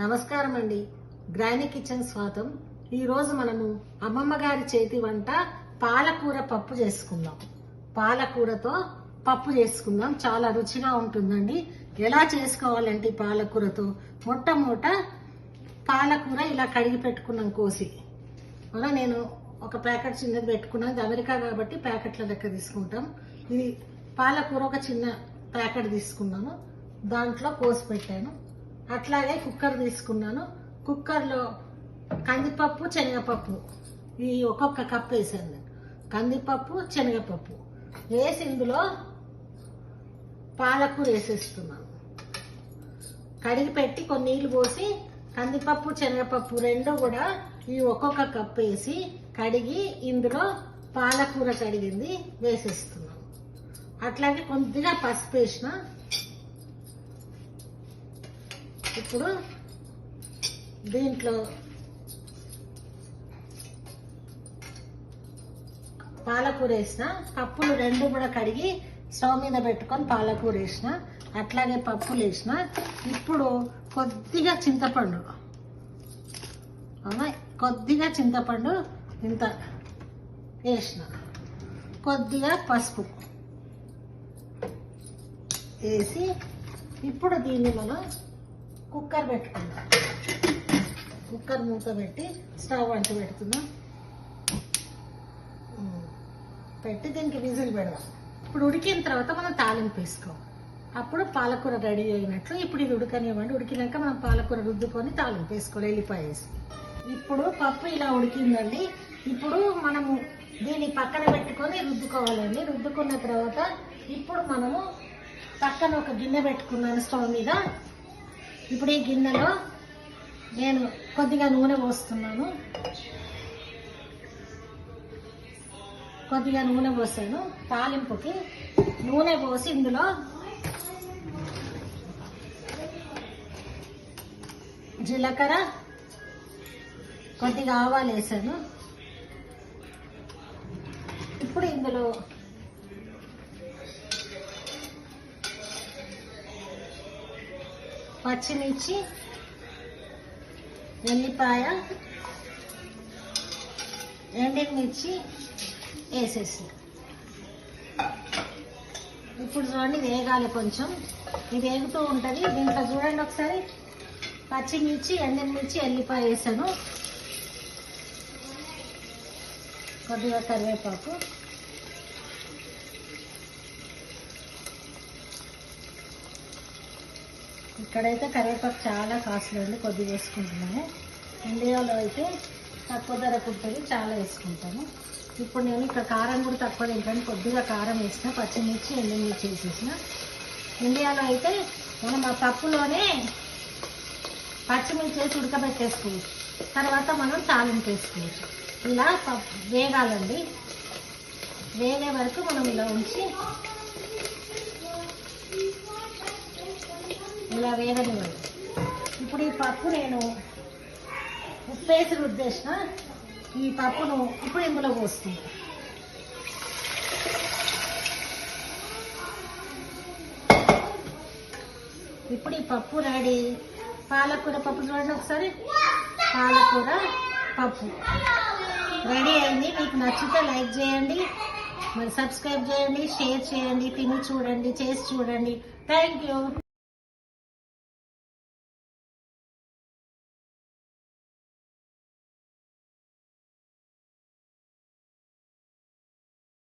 నమస్కారం అండి గ్రాని కిచెన్ స్వాతం ఈరోజు మనము అమ్మమ్మ గారి చేతి వంట పాలకూర పప్పు చేసుకుందాం. పాలకూరతో పప్పు చేసుకుందాం. చాలా రుచిగా ఉంటుందండి. ఎలా చేసుకోవాలంటే పాలకూరతో? మొట్టమొదట పాలకూర ఇలా కడిగి పెట్టుకున్నాం కోసి. అలా నేను ఒక ప్యాకెట్ చిన్నది పెట్టుకున్నాను. ఇది అమెరికా కాబట్టి ప్యాకెట్ల లెక్క తీసుకుంటాం. ఇది పాలకూర ఒక చిన్న ప్యాకెట్ తీసుకున్నాను. దాంట్లో కోసి పెట్టాను. అట్లాగే కుక్కర్ తీసుకున్నాను. కుక్కర్లో కందిపప్పు శనగపప్పు. ఈ ఒక్కొక్క కప్ వేసాను నేను. కందిపప్పు శనగపప్పు. వేసి ఇందులో పాలకూర వేసేస్తున్నాను. కడిగి పెట్టి కొన్ని నీళ్ళు పోసి కందిపప్పు శనగపప్పు రెండు కూడా ఈ ఒక్కొక్క కప్ వేసి కడిగి ఇందులో పాలకూర కడిగింది వేసేస్తున్నాను. అట్లాగే కొద్దిగా పసుపు వేసిన ఇప్పుడు దీంట్లో? పాలకూర వేసిన? పప్పులు రెండు కూడా కడిగి స్టవ్ మీద పెట్టుకొని పాలకూర వేసిన అట్లాగే పప్పులు వేసిన ఇప్పుడు కొద్దిగా చింతపండు. అవునా? కొద్దిగా చింతపండు ఇంత వేసిన. కొద్దిగా పసుపు వేసి ఇప్పుడు దీన్ని మనం కుక్కర్ పెట్టుకుందాం. కుక్కర్ మూత పెట్టి స్టవ్ అంటు పెడుతున్నాం. పెట్టి దీనికి విజిల్ పెడదాం. ఇప్పుడు ఉడికిన తర్వాత మనం తాలింపు వేసుకోవాలి. అప్పుడు పాలకూర రెడీ అయినట్లు ఇప్పుడు ఇది ఉడకనివ్వండి. ఉడికినాక మనం పాలకూర రుద్దుకొని తాలింపు వేసుకోవాలి ఎల్లిపాయ వేసి ఇప్పుడు పప్పు ఇలా ఉడికిందండి. ఇప్పుడు మనము దీన్ని పక్కన పెట్టుకొని రుద్దుకోవాలండి. రుద్దుకున్న తర్వాత ఇప్పుడు మనము పక్కన ఒక గిన్నె పెట్టుకున్నాను స్టవ్ మీద. ఇప్పుడు ఈ గిన్నెలో నేను కొద్దిగా నూనె పోస్తున్నాను. కొద్దిగా నూనె పోసాను. తాలింపుకి నూనె పోసి ఇందులో జీలకర్ర కొద్దిగా ఆవాలు వేసాను. ఇప్పుడు ఇందులో పచ్చిమిర్చి ఎల్లిపాయ ఎండిమిర్చి వేసేసి. ఇప్పుడు చూడండి వేగాలి కొంచెం. ఇది వేగుతూ ఉంటుంది. దీంట్లో చూడండి ఒకసారి. పచ్చిమిర్చి ఎండిమిర్చి ఎల్లిపాయ వేసాను. కొద్దిగా కరివేపాకు. ఇక్కడైతే కరివేపాకు చాలా కాస్ట్లీ ఉంది కొద్దిగా వేసుకుంటున్నాము ఇండియాలో అయితే తక్కువ ధరకు ఉంటుంది చాలా వేసుకుంటాము ఇప్పుడు నేను ఇక్కడ కారం కూడా తక్కువ తింటాను కొద్దిగా కారం వేసిన పచ్చిమిర్చి ఎండుమిర్చి వేసేసిన. ఇండియాలో అయితే మనం ఆ పప్పులోనే పచ్చిమిర్చి వేసి ఉడకబెట్టేసుకోవచ్చు. తర్వాత మనం తాలింపు వేసుకోవచ్చు. ఇలా వేగాలండి. వేగే వరకు మనం ఇలా ఉంచి ఇలా వేగనివ్వండి ఇప్పుడు ఈ పప్పు నేను ఉప్పేసి రుద్దేసిన ఈ పప్పును ఇప్పుడు ఇందులో పోస్తుంది ఇప్పుడు ఈ పప్పు రెడీ. పాలకూర పప్పు చూడండి ఒకసారి. పాలకూర పప్పు. రెడీ అయింది. మీకు నచ్చితే లైక్ చేయండి. మరి సబ్స్క్రైబ్ చేయండి షేర్ చేయండి తిని చూడండి చేసి చూడండి. Thank you.